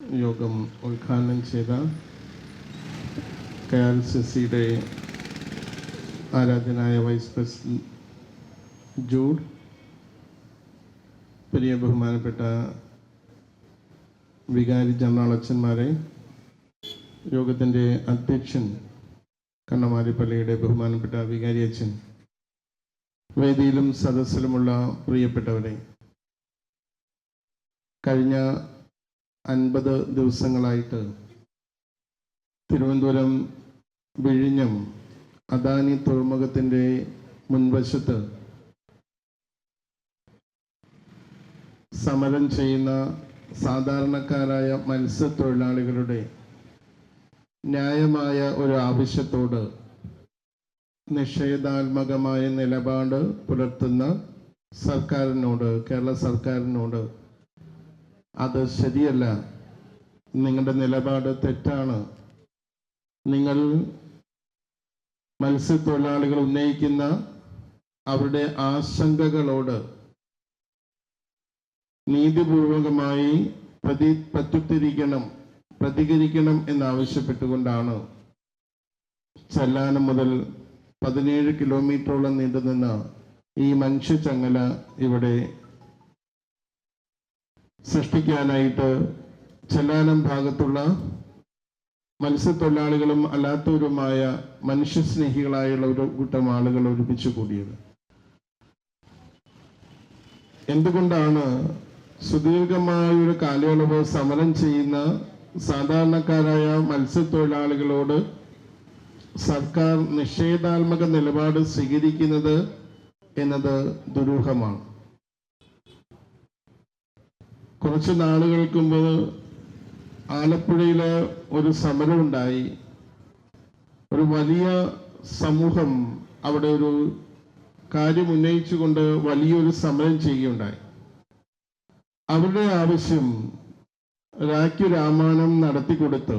യോഗം ഉദ്ഘാടനം ചെയ്ത കെ ആർ സി സിയുടെ ആരാധ്യനായ വൈസ് പ്രസിഡന്റ് ജൂഡ് പ്രിയ ബഹുമാനപ്പെട്ട വികാരി ജനറൽ അച്ഛന്മാരെ യോഗത്തിന്റെ അധ്യക്ഷൻ കണ്ണമാരി പള്ളിയുടെ ബഹുമാനപ്പെട്ട വികാരി അച്ഛൻ വേദിയിലും സദസ്സിലുമുള്ള പ്രിയപ്പെട്ടവരെ കഴിഞ്ഞ അൻപത് ദിവസങ്ങളായിട്ട് തിരുവനന്തപുരം വിഴിഞ്ഞം അദാനി തുറമുഖത്തിന്റെ മുൻവശത്ത് സമരം ചെയ്യുന്ന സാധാരണക്കാരായ മത്സ്യത്തൊഴിലാളികളുടെ ന്യായമായ ഒരു ആവശ്യത്തോട് നിഷേധാത്മകമായ നിലപാട് പുലർത്തുന്ന സർക്കാരിനോട് കേരള സർക്കാരിനോട് അത് ശരിയല്ല. നിങ്ങളുടെ നിലപാട് തെറ്റാണ്. നിങ്ങൾ മത്സ്യത്തൊഴിലാളികൾ ഉന്നയിക്കുന്ന അവരുടെ ആശങ്കകളോട് നീതിപൂർവകമായി പ്രതി പറ്റുത്തിരിക്കണം പ്രതികരിക്കണം എന്നാവശ്യപ്പെട്ടുകൊണ്ടാണ് ചെല്ലാനം മുതൽ പതിനേഴ് കിലോമീറ്ററോളം നീണ്ടുനിന്ന ഈ മനുഷ്യച്ചങ്ങല ഇവിടെ സൃഷ്ടിക്കാനായിട്ട് ചെല്ലാനം ഭാഗത്തുള്ള മത്സ്യത്തൊഴിലാളികളും അല്ലാത്തവരുമായ മനുഷ്യസ്നേഹികളായുള്ള ഒരു കൂട്ടം ആളുകൾ ഒരുമിച്ച് കൂടിയത്. എന്തുകൊണ്ടാണ് സുദീർഘമായ ഒരു കാലയളവ് സമരം ചെയ്യുന്ന സാധാരണക്കാരായ മത്സ്യത്തൊഴിലാളികളോട് സർക്കാർ നിഷേധാത്മക നിലപാട് സ്വീകരിക്കുന്നത് എന്നത് ദുരൂഹമാണ്. കുറച്ച് നാളുകൾക്ക് മുമ്പ് ആലപ്പുഴയിലെ ഒരു സമരമുണ്ടായി. ഒരു വലിയ സമൂഹം അവിടെ ഒരു കാര്യം ഉന്നയിച്ചുകൊണ്ട് വലിയൊരു സമരം ചെയ്യുകയുണ്ടായി. അവരുടെ ആവശ്യം രാഖി രാമായണം നടത്തിക്കൊടുത്ത്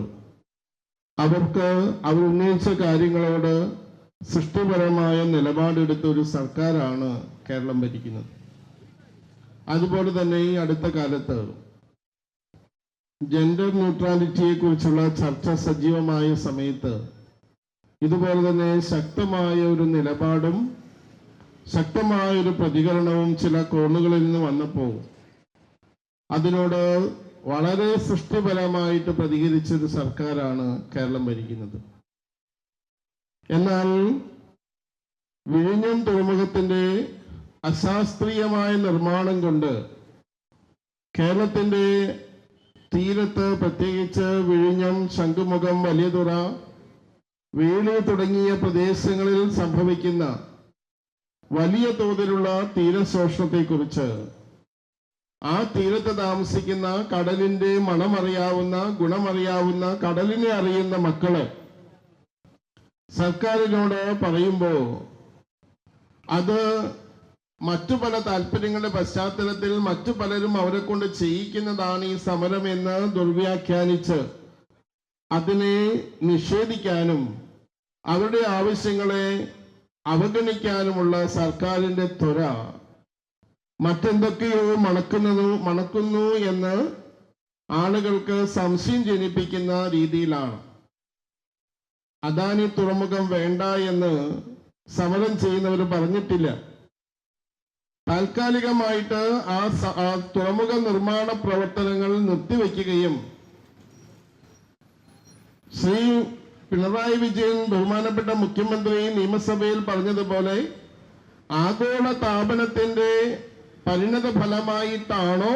അവർക്ക് അവർ ഉന്നയിച്ച കാര്യങ്ങളോട് സൃഷ്ടിപരമായ നിലപാടെടുത്ത ഒരു സർക്കാരാണ് കേരളം ഭരിക്കുന്നത്. അതുപോലെ തന്നെ ഈ അടുത്ത കാലത്ത് ജെൻഡർ ന്യൂട്രാലിറ്റിയെ കുറിച്ചുള്ള ചർച്ച സജീവമായ സമയത്ത് ഇതുപോലെ തന്നെ ശക്തമായ ഒരു നിലപാടും ശക്തമായ ഒരു പ്രതികരണവും ചില കോണുകളിൽ നിന്ന് വന്നപ്പോൾ അതിനോട് വളരെ സൃഷ്ടിപരമായിട്ട് പ്രതികരിച്ച ഒരു സർക്കാരാണ് കേരളം ഭരിക്കുന്നത്. എന്നാൽ വിഴിഞ്ഞം തുറമുഖത്തിന്റെ അശാസ്ത്രീയമായ നിർമ്മാണം കൊണ്ട് കേരളത്തിന്റെ തീരത്ത് പ്രത്യേകിച്ച് വിഴിഞ്ഞം ശംഖുമുഖം വലിയതുറ വേളി തുടങ്ങിയ പ്രദേശങ്ങളിൽ സംഭവിക്കുന്ന വലിയ തോതിലുള്ള തീരശോഷണത്തെക്കുറിച്ച് ആ തീരത്ത് താമസിക്കുന്ന കടലിന്റെ മണമറിയാവുന്ന ഗുണമറിയാവുന്ന കടലിനെ അറിയുന്ന മക്കൾ സർക്കാരിനോട് പറയുമ്പോ അത് മറ്റു പല താല്പര്യങ്ങളുടെ പശ്ചാത്തലത്തിൽ മറ്റു പലരും അവരെ കൊണ്ട് ചെയ്യിക്കുന്നതാണ് ഈ സമരം എന്ന് ദുർവ്യാഖ്യാനിച്ച് അതിനെ നിഷേധിക്കാനും അവരുടെ ആവശ്യങ്ങളെ അവഗണിക്കാനുമുള്ള സർക്കാരിന്റെ ത്വര മറ്റെന്തൊക്കെയോ മണക്കുന്നതു മണക്കുന്നു എന്ന് ആളുകൾക്ക് സംശയം ജനിപ്പിക്കുന്ന രീതിയിലാണ്. അദാനി തുറമുഖം വേണ്ട എന്ന് സമരം ചെയ്യുന്നവർ പറഞ്ഞിട്ടില്ല. താൽക്കാലികമായിട്ട് ആ തുറമുഖ നിർമ്മാണ പ്രവർത്തനങ്ങൾ നിർത്തിവെക്കുകയും ശ്രീ പിണറായി വിജയൻ ബഹുമാനപ്പെട്ട മുഖ്യമന്ത്രി നിയമസഭയിൽ പറഞ്ഞതുപോലെ ആഗോള താപനത്തിന്റെ പരിണത ഫലമായിട്ടാണോ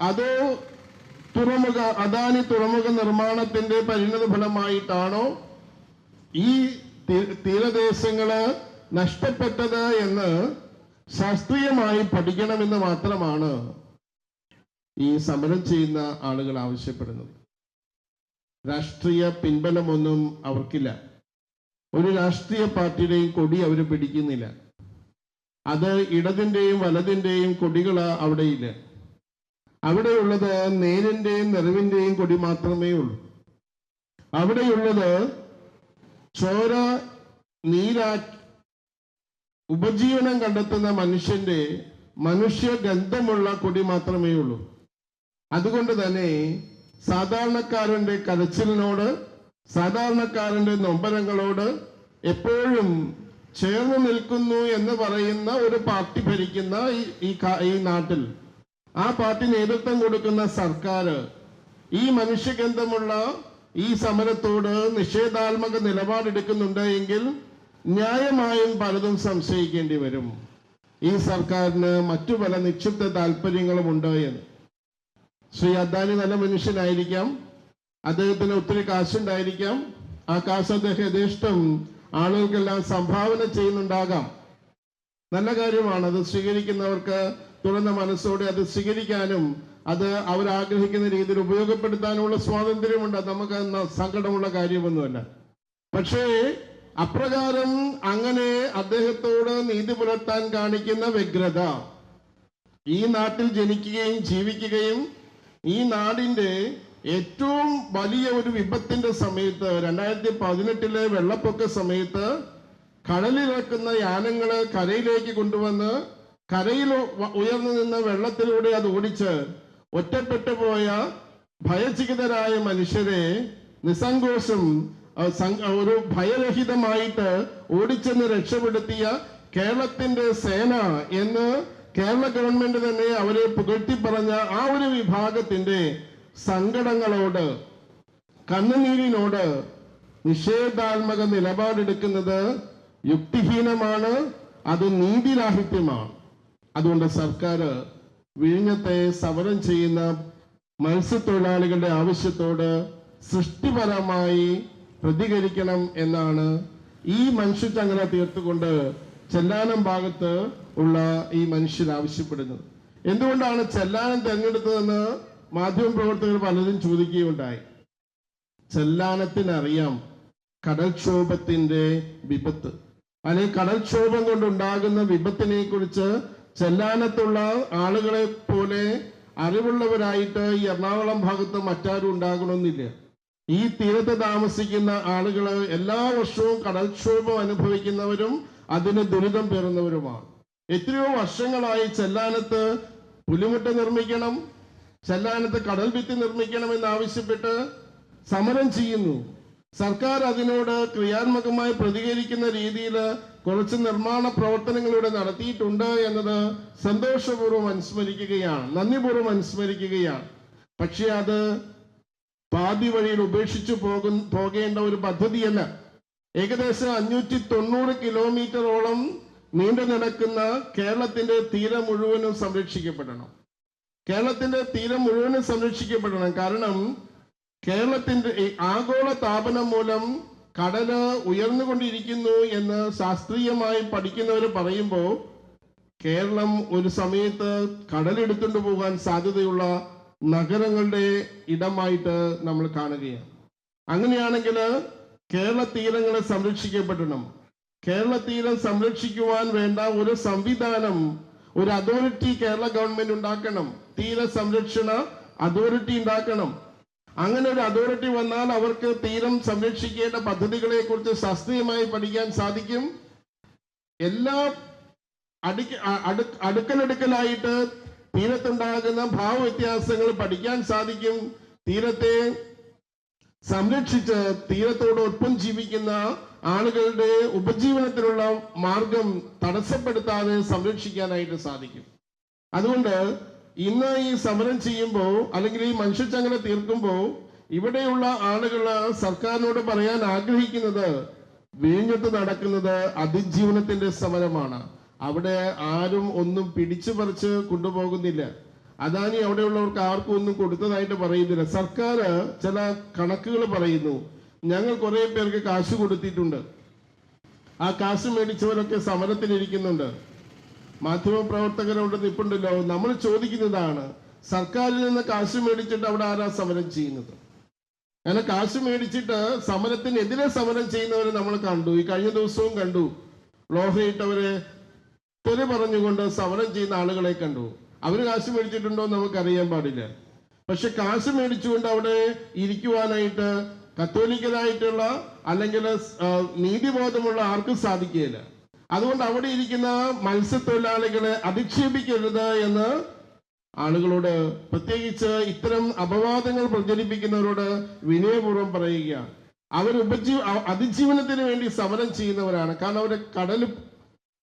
അതോ തുറമുഖ അദാനി തുറമുഖ നിർമ്മാണത്തിന്റെ പരിണത ഫലമായിട്ടാണോ ഈ തീരദേശങ്ങൾ നഷ്ടപ്പെട്ടത് എന്ന് ശാസ്ത്രീയമായി പഠിക്കണമെന്ന് മാത്രമാണ് ഈ സമരം ചെയ്യുന്ന ആളുകൾ ആവശ്യപ്പെടുന്നത്. രാഷ്ട്രീയ പിൻബലമൊന്നും അവർക്കില്ല. ഒരു രാഷ്ട്രീയ പാർട്ടിയുടെയും കൊടി അവർ പിടിക്കുന്നില്ല. അത് ഇടതിന്റെയും വലതിന്റെയും കൊടികൾ അവിടെയില്ല. അവിടെയുള്ളത് നേരിന്റെയും നിറവിന്റെയും കൊടി മാത്രമേ ഉള്ളൂ. അവിടെയുള്ളത് ചോര നീരാ ഉപജീവനം കണ്ടെത്തുന്ന മനുഷ്യന്റെ മനുഷ്യ ഗന്ധമുള്ള കൊടി മാത്രമേ ഉള്ളൂ അതുകൊണ്ട് തന്നെ സാധാരണക്കാരന്റെ കരച്ചിലിനോട് സാധാരണക്കാരന്റെ നൊമ്പരങ്ങളോട് എപ്പോഴും ചേർന്ന് നിൽക്കുന്നു എന്ന് പറയുന്ന ഒരു പാർട്ടി ഭരിക്കുന്ന ഈ- ഈ ഈ നാട്ടിൽ. ആ പാർട്ടി നേതൃത്വം കൊടുക്കുന്ന സർക്കാർ ഈ മനുഷ്യഗന്ധമുള്ള ഈ സമരത്തോട് നിഷേധാത്മക നിലപാടെടുക്കുന്നുണ്ട് എങ്കിൽ ന്യായമായും പലതും സംശയിക്കേണ്ടി വരും. ഈ സർക്കാരിന് മറ്റു പല നിക്ഷിപ്ത താല്പര്യങ്ങളും ഉണ്ട് എന്ന്. ശ്രീ അദ്ദാനി നല്ല മനുഷ്യനായിരിക്കാം. അദ്ദേഹത്തിന് ഒത്തിരി കാശുണ്ടായിരിക്കാം. ആ കാശ് അദ്ദേഹം യഥേഷ്ടം ആളുകൾക്കെല്ലാം സംഭാവന ചെയ്യുന്നുണ്ടാകാം. നല്ല കാര്യമാണ് അത് സ്വീകരിക്കുന്നവർക്ക് തുറന്ന മനസ്സോടെ അത് സ്വീകരിക്കാനും അത് അവരാഗ്രഹിക്കുന്ന രീതിയിൽ ഉപയോഗപ്പെടുത്താനുള്ള സ്വാതന്ത്ര്യമുണ്ട്. നമുക്ക് സങ്കടമുള്ള കാര്യമൊന്നുമല്ല. പക്ഷേ അപ്രകാരം അങ്ങനെ അദ്ദേഹത്തോട് നീതി പുലർത്താൻ കാണിക്കുന്ന വ്യഗ്രത. ഈ നാട്ടിൽ ജനിക്കുകയും ജീവിക്കുകയും ഈ നാടിന്റെ ഏറ്റവും വലിയ ഒരു വിപത്തിന്റെ സമയത്ത് രണ്ടായിരത്തി പതിനെട്ടിലെ വെള്ളപ്പൊക്ക സമയത്ത് കടലിറക്കുന്ന യാനങ്ങൾ കരയിലേക്ക് കൊണ്ടുവന്ന് കരയിൽ ഉയർന്നു നിന്ന വെള്ളത്തിലൂടെ അത് ഓടിച്ച് ഒറ്റപ്പെട്ടു പോയ ഭയചികിതരായ മനുഷ്യരെ നിസ്സങ്കോശം ഒരു ഭയരഹിതമായിട്ട് ഓടിച്ചെന്ന് രക്ഷപ്പെടുത്തിയ കേരളത്തിന്റെ സേന എന്ന് കേരള ഗവൺമെന്റ് തന്നെ അവരെ പുകഴ്ത്തി പറഞ്ഞ ആ ഒരു വിഭാഗത്തിന്റെ സങ്കടങ്ങളോട് കണ്ണുനീരിനോട് നിഷേധാത്മക നിലപാടെടുക്കുന്നത് യുക്തിഹീനമാണ് അത് നീതിരാഹിത്യമാണ്. അതുകൊണ്ട് സർക്കാർ വിഴിഞ്ഞത്തെ സമരം ചെയ്യുന്ന മത്സ്യത്തൊഴിലാളികളുടെ ആവശ്യത്തോട് സൃഷ്ടിപരമായി പ്രതികരിക്കണം എന്നാണ് ഈ മനുഷ്യച്ചങ്ങല തീർത്തുകൊണ്ട് ചെല്ലാനം ഭാഗത്ത് ഉള്ള ഈ മനുഷ്യൻ ആവശ്യപ്പെടുന്നത്. എന്തുകൊണ്ടാണ് ചെല്ലാനം മാധ്യമ പ്രവർത്തകർ പലരും ചോദിക്കുകയുണ്ടായി. ചെല്ലാനത്തിനറിയാം കടൽക്ഷോഭത്തിന്റെ വിപത്ത്. അല്ലെങ്കിൽ കടൽക്ഷോഭം കൊണ്ടുണ്ടാകുന്ന വിപത്തിനെ കുറിച്ച് ചെല്ലാനത്തുള്ള ആളുകളെ പോലെ അറിവുള്ളവരായിട്ട് ഈ എറണാകുളം ഭാഗത്ത് മറ്റാരും ഉണ്ടാകണമെന്നില്ല. ഈ തീരത്ത് താമസിക്കുന്ന ആളുകൾ എല്ലാ വർഷവും കടൽക്ഷോഭം അനുഭവിക്കുന്നവരും അതിന് ദുരിതം പേറുന്നവരുമാണ്. എത്രയോ വർഷങ്ങളായി ചെല്ലാനത്ത് പുലിമുട്ട നിർമ്മിക്കണം ചെല്ലാനത്ത് കടൽ ഭിത്തി നിർമ്മിക്കണമെന്ന് ആവശ്യപ്പെട്ട് സമരം ചെയ്യുന്നു. സർക്കാർ അതിനോട് ക്രിയാത്മകമായി പ്രതികരിക്കുന്ന രീതിയിൽ കുറച്ച് നിർമ്മാണ പ്രവർത്തനങ്ങളിലൂടെ നടത്തിയിട്ടുണ്ട് എന്നത് സന്തോഷപൂർവം അനുസ്മരിക്കുകയാണ് നന്ദിപൂർവം അനുസ്മരിക്കുകയാണ്. പക്ഷെ അത് പാതി വഴിയിൽ ഉപേക്ഷിച്ചു പോകും പോകേണ്ട ഒരു പദ്ധതിയല്ല ഏകദേശം അഞ്ഞൂറ്റി തൊണ്ണൂറ് കിലോമീറ്ററോളം നീണ്ടു നടക്കുന്ന കേരളത്തിന്റെ തീരം മുഴുവനും സംരക്ഷിക്കപ്പെടണം. കേരളത്തിന്റെ തീരം മുഴുവനും സംരക്ഷിക്കപ്പെടണം. കാരണം കേരളത്തിന്റെ ആഗോള താപനം മൂലം കടൽ ഉയർന്നുകൊണ്ടിരിക്കുന്നു എന്ന് ശാസ്ത്രീയമായി പഠിക്കുന്നവർ പറയുമ്പോൾ കേരളം ഒരു സമയത്ത് കടലെടുത്തുകൊണ്ട് പോകാൻ സാധ്യതയുള്ള നഗരങ്ങളുടെ ഇടമായിട്ട് നമ്മൾ കാണുകയാണ്. അങ്ങനെയാണെങ്കിൽ കേരള തീരങ്ങളെ സംരക്ഷിക്കപ്പെടണം. കേരള തീരം സംരക്ഷിക്കുവാൻ വേണ്ട ഒരു സംവിധാനം ഒരു അതോറിറ്റി കേരള ഗവൺമെന്റ് ഉണ്ടാക്കണം. തീര സംരക്ഷണ അതോറിറ്റി ഉണ്ടാക്കണം. അങ്ങനെ ഒരു അതോറിറ്റി വന്നാൽ അവർക്ക് തീരം സംരക്ഷിക്കേണ്ട പദ്ധതികളെ കുറിച്ച് ശാസ്ത്രീയമായി പഠിക്കാൻ സാധിക്കും. എല്ലാ അടുക്ക അടു- അടുക്കലടുക്കലായിട്ട് തീരത്തുണ്ടാകുന്ന ഭാവവ്യത്യാസങ്ങൾ പഠിക്കാൻ സാധിക്കും. തീരത്തെ സംരക്ഷിച്ച് തീരത്തോടൊപ്പം ജീവിക്കുന്ന ആളുകളുടെ ഉപജീവനത്തിനുള്ള മാർഗം തടസ്സപ്പെടുത്താതെ സംരക്ഷിക്കാനായിട്ട് സാധിക്കും. അതുകൊണ്ട് ഇന്ന് ഈ സമരം ചെയ്യുമ്പോൾ അല്ലെങ്കിൽ ഈ മനുഷ്യച്ചങ്ങല തീർക്കുമ്പോൾ ഇവിടെയുള്ള ആളുകൾ സർക്കാരിനോട് പറയാൻ ആഗ്രഹിക്കുന്നത് വിഴിഞ്ഞത്ത് നടക്കുന്നത് അതിജീവനത്തിന്റെ സമരമാണ്. അവിടെ ആരും ഒന്നും പിടിച്ചു പറിച്ച് കൊണ്ടുപോകുന്നില്ല. അദാനി അവിടെയുള്ളവർക്ക് ആർക്കും ഒന്നും കൊടുത്തതായിട്ട് പറയുന്നില്ല. സർക്കാർ ചില കണക്കുകൾ പറയുന്നു. ഞങ്ങൾ കുറെ പേർക്ക് കാശ് കൊടുത്തിട്ടുണ്ട്. ആ കാശ് മേടിച്ചവരൊക്കെ സമരത്തിലിരിക്കുന്നുണ്ട്. മാധ്യമപ്രവർത്തകരോട് നിപ്പുണ്ടല്ലോ. നമ്മൾ ചോദിക്കുന്നതാണ് സർക്കാരിൽ നിന്ന് കാശ് മേടിച്ചിട്ട് അവിടെ ആരാ സമരം ചെയ്യുന്നത്? അങ്ങനെ കാശ് മേടിച്ചിട്ട് സമരത്തിനെതിരെ സമരം ചെയ്യുന്നവരെ നമ്മൾ കണ്ടു. ഈ കഴിഞ്ഞ ദിവസവും കണ്ടു. ലോഹയിട്ടവരെ തെറി പറഞ്ഞുകൊണ്ട് സമരം ചെയ്യുന്ന ആളുകളെ കണ്ടു. അവർ കാശ് മേടിച്ചിട്ടുണ്ടോ നമുക്കറിയാൻ പാടില്ല. പക്ഷെ കാശ് മേടിച്ചുകൊണ്ട് അവിടെ ഇരിക്കുവാനായിട്ട് കത്തോലിക്കലായിട്ടുള്ള അല്ലെങ്കിൽ നീതിബോധമുള്ള ആർക്കും സാധിക്കുകയില്ല. അതുകൊണ്ട് അവിടെ ഇരിക്കുന്ന മത്സ്യത്തൊഴിലാളികളെ അധിക്ഷേപിക്കരുത് എന്ന് ആളുകളോട് പ്രത്യേകിച്ച് ഇത്തരം അപവാദങ്ങൾ പ്രചരിപ്പിക്കുന്നവരോട് വിനയപൂർവം പറയുക അവർ ഉപജീവ അതിജീവനത്തിന് വേണ്ടി സമരം ചെയ്യുന്നവരാണ്. കാരണം അവരുടെ കടൽ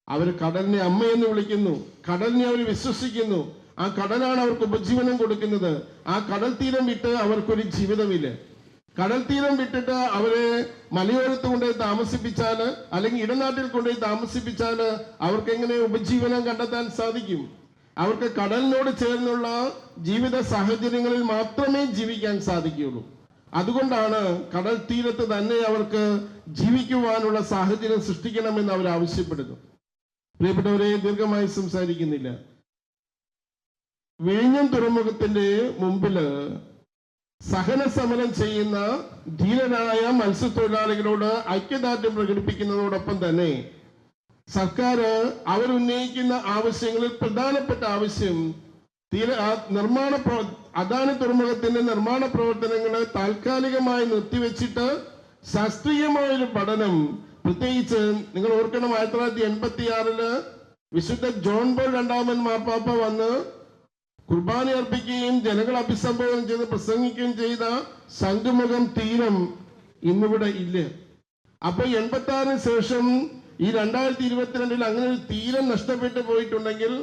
അവർ കടലിനെ അമ്മയെന്ന് വിളിക്കുന്നു. കടലിനെ അവർ വിശ്വസിക്കുന്നു. ആ കടലാണ് അവർക്ക് ഉപജീവനം കൊടുക്കുന്നത്. ആ കടൽ തീരം വിട്ട് അവർക്കൊരു ജീവിതമില്ല. കടൽ തീരം വിട്ടിട്ട് അവരെ മലയോരത്ത് കൊണ്ടുപോയി താമസിപ്പിച്ചാൽ അല്ലെങ്കിൽ ഇടനാട്ടിൽ കൊണ്ടുപോയി താമസിപ്പിച്ചാൽ അവർക്ക് എങ്ങനെ ഉപജീവനം കണ്ടെത്താൻ സാധിക്കും? അവർക്ക് കടലിനോട് ചേർന്നുള്ള ജീവിത സാഹചര്യങ്ങളിൽ മാത്രമേ ജീവിക്കാൻ സാധിക്കുകയുള്ളൂ. അതുകൊണ്ടാണ് കടൽ തീരത്ത് തന്നെ അവർക്ക് ജീവിക്കുവാനുള്ള സാഹചര്യം സൃഷ്ടിക്കണമെന്ന് അവർ ആവശ്യപ്പെടുന്നു പ്രിയപ്പെട്ടവരെ ദീർഘമായി സംസാരിക്കുന്നില്ല. വിഴിഞ്ഞം തുറമുഖത്തിന്റെ മുമ്പിൽ സഹന സമരം ചെയ്യുന്ന ധീരനായ മത്സ്യത്തൊഴിലാളികളോട് ഐക്യദാർഢ്യം പ്രകടിപ്പിക്കുന്നതോടൊപ്പം തന്നെ സർക്കാർ അവരുന്നയിക്കുന്ന ആവശ്യങ്ങളിൽ പ്രധാനപ്പെട്ട ആവശ്യം തീര നിർമ്മാണ പ്രവർ അദാനി തുറമുഖത്തിന്റെ നിർമ്മാണ പ്രവർത്തനങ്ങളെ താൽക്കാലികമായി നിർത്തിവെച്ചിട്ട് ശാസ്ത്രീയമായൊരു പഠനം പ്രത്യേകിച്ച് നിങ്ങൾ ഓർക്കണം ആയിരത്തി തൊള്ളായിരത്തി എൺപത്തി ആറിൽ വിശുദ്ധ ജോൺ ബോൾ രണ്ടാമൻ മാപ്പാപ്പ വന്ന് കുർബാന അർപ്പിക്കുകയും ജനങ്ങളെ അഭിസംബോധന ചെയ്ത് പ്രസംഗിക്കുകയും ചെയ്ത ശംഖുമുഖം തീരം ഇന്നിവിടെ ഇല്ല. അപ്പൊ എൺപത്തി ആറിന് ശേഷം ഈ രണ്ടായിരത്തി ഇരുപത്തിരണ്ടിൽ അങ്ങനെ ഒരു തീരം നഷ്ടപ്പെട്ടു പോയിട്ടുണ്ടെങ്കിൽ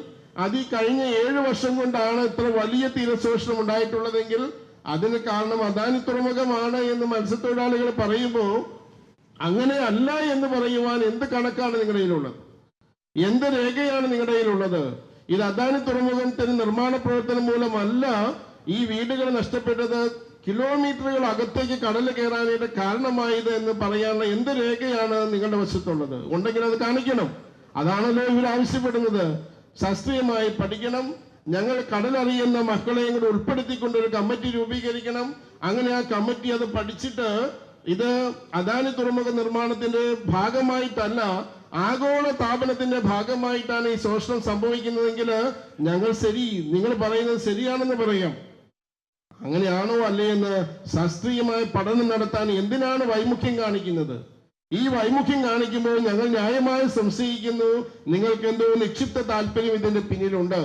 അത് ഈ കഴിഞ്ഞ ഏഴ് വർഷം കൊണ്ടാണ് ഇത്ര വലിയ തീരശോഷണം ഉണ്ടായിട്ടുള്ളതെങ്കിൽ അതിന് കാരണം അദാനി തുറമുഖമാണ് എന്ന് മത്സ്യത്തൊഴിലാളികൾ പറയുമ്പോൾ അങ്ങനെ അല്ല എന്ന് പറയുവാൻ എന്ത് കണക്കാണ് നിങ്ങളുടെ കയ്യിലുള്ളത്? എന്ത് രേഖയാണ് നിങ്ങളുടെ കയ്യിലുള്ളത്? ഇത് അദാനി തുറമുഖത്തിന് നിർമ്മാണ പ്രവർത്തനം മൂലമല്ല ഈ വീടുകൾ നഷ്ടപ്പെട്ടത്. കിലോമീറ്ററുകൾ അകത്തേക്ക് കടൽ കയറാനായിട്ട് കാരണമായത് എന്ന് പറയാനുള്ള എന്ത് രേഖയാണ് നിങ്ങളുടെ വശത്തുള്ളത്? ഉണ്ടെങ്കിൽ അത് കാണിക്കണം. അതാണല്ലോ ഇവർ ആവശ്യപ്പെടുന്നത്. ശാസ്ത്രീയമായി പഠിക്കണം. ഞങ്ങൾ കടലറിയുന്ന മക്കളെയും കൂടെ ഉൾപ്പെടുത്തിക്കൊണ്ട് ഒരു കമ്മിറ്റി രൂപീകരിക്കണം. അങ്ങനെ ആ കമ്മിറ്റി അത് പഠിച്ചിട്ട് ഇത് അദാനി തുറമുഖ നിർമ്മാണത്തിന്റെ ഭാഗമായിട്ടല്ല ആഗോള താപനത്തിന്റെ ഭാഗമായിട്ടാണ് ഈ ശോഷണം സംഭവിക്കുന്നതെങ്കിൽ ഞങ്ങൾ ശരി നിങ്ങൾ പറയുന്നത് ശരിയാണെന്ന് പറയാം. അങ്ങനെയാണോ അല്ലേ എന്ന് ശാസ്ത്രീയമായ പഠനം നടത്താൻ എന്തിനാണ് വൈമുഖ്യം കാണിക്കുന്നത്? ഈ വൈമുഖ്യം കാണിക്കുമ്പോൾ ഞങ്ങൾ ന്യായമായി സംശയിക്കുന്നു നിങ്ങൾക്ക് എന്തോ നിക്ഷിപ്ത താല്പര്യം ഇതിന്റെ പിന്നിലുണ്ട്.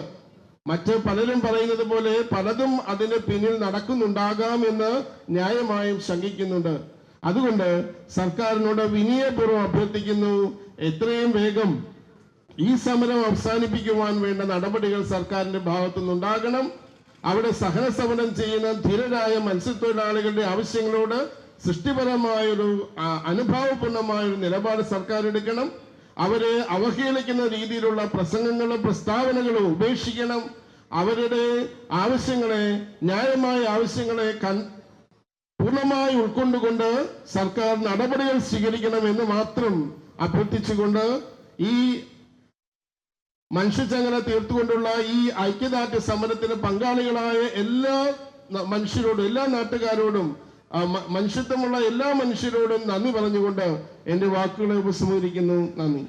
മറ്റ് പലരും പറയുന്നത് പോലെ പലതും അതിന്റെ പിന്നിൽ നടക്കുന്നുണ്ടാകാം എന്ന് ന്യായമായും ശങ്കിക്കുന്നുണ്ട്. അതുകൊണ്ട് സർക്കാരിനോട് വിനയപൂർവം അഭ്യർത്ഥിക്കുന്നു എത്രയും വേഗം ഈ സമരം അവസാനിപ്പിക്കുവാൻ വേണ്ട നടപടികൾ സർക്കാരിന്റെ ഭാഗത്തുനിന്നുണ്ടാകണം. അവിടെ സഹന സമരം ചെയ്യുന്ന ധീരരായ മത്സ്യത്തൊഴിലാളികളുടെ ആവശ്യങ്ങളോട് സൃഷ്ടിപരമായൊരു അനുഭാവപൂർണമായൊരു നിലപാട് സർക്കാർ എടുക്കണം അവരെ അവഹേളിക്കുന്ന രീതിയിലുള്ള പ്രസംഗങ്ങളും പ്രസ്താവനകളും ഉപേക്ഷിക്കണം. അവരുടെ ആവശ്യങ്ങളെ ന്യായമായ ആവശ്യങ്ങളെ പൂർണമായി ഉൾക്കൊണ്ടുകൊണ്ട് സർക്കാർ നടപടികൾ സ്വീകരിക്കണമെന്ന് മാത്രം അഭ്യർത്ഥിച്ചുകൊണ്ട് ഈ മനുഷ്യചങ്ങല തീർത്തുകൊണ്ടുള്ള ഈ ഐക്യദാർഢ്യ സമരത്തിന് പങ്കാളികളായ എല്ലാ മനുഷ്യരോടും എല്ലാ നാട്ടുകാരോടും മനുഷ്യത്വമുള്ള എല്ലാ മനുഷ്യരോടും നന്ദി പറഞ്ഞുകൊണ്ട് എന്റെ വാക്കുകളെ ഉപസംഹരിക്കുന്നു. നന്ദി.